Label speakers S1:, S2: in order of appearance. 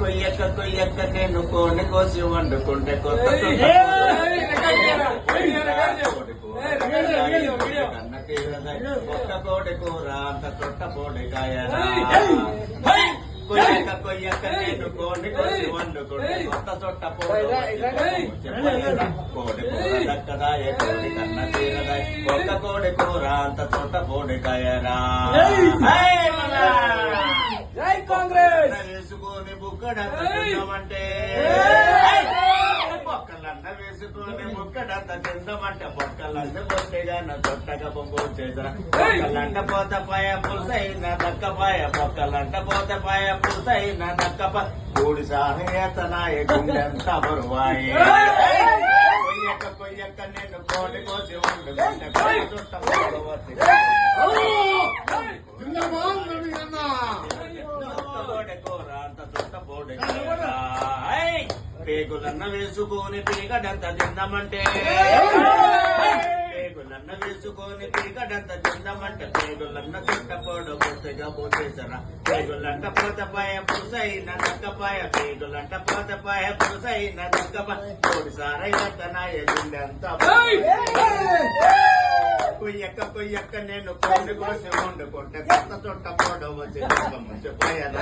S1: కొయ్యక్క కొయ్యక్క నేను కోని కోసి వండుకుంటే కొత్త కొత్త కోడి కూర అంత చొట్ట కోడి కాయరా కొయ్యక్క కొయ్యక్క నేను కోడి కోసి వండుకుంటే కొత్త చొట్ట కోడి కూర దక్కదాయ కోడి కన్న తీరదై ఒక్క కోడి కూర అంత చొట్ట కోడి కాయరా హై మల్లా!
S2: జై కాంగ్రెస్
S1: వేసుకొని బుక్కడంత తిందామంటే. బొక్కలన్న వేసుకొని బుక్కడంత తిందామంటే బొక్కలన్న బొట్టగా నా చేదరా బొక్కలంట పోత పాయ పులుసైన దక్కపాయ బొక్కలంట పోత పాయ పులుసైన దక్కప కూడి సాహేతనాయ గుండెంత బరువాయి. కొయ్యక కొయ్యక నేను కోడి కోసి కోడి చుట్ట పేగులన్న వేసుకొని పీకడంత తిందామంటే. పేగులన్న వేసుకొని పీకడంత తిందామంటే పేగులన్న చుట్టపోడు పొత్తిగా పోతేసరా పేగులంట పోతపాయ పురుసైన దక్కపాయ పేగులంట పోతపాయ పురుసైన దక్కపాయ కోడి సారైనంత నాయ గుండెంత కొయ్యక్క కొయ్యక్క నేను కోడి కోసి వండుకుంటే కొత్త చుట్ట పోడవచ్చు చెప్పాయన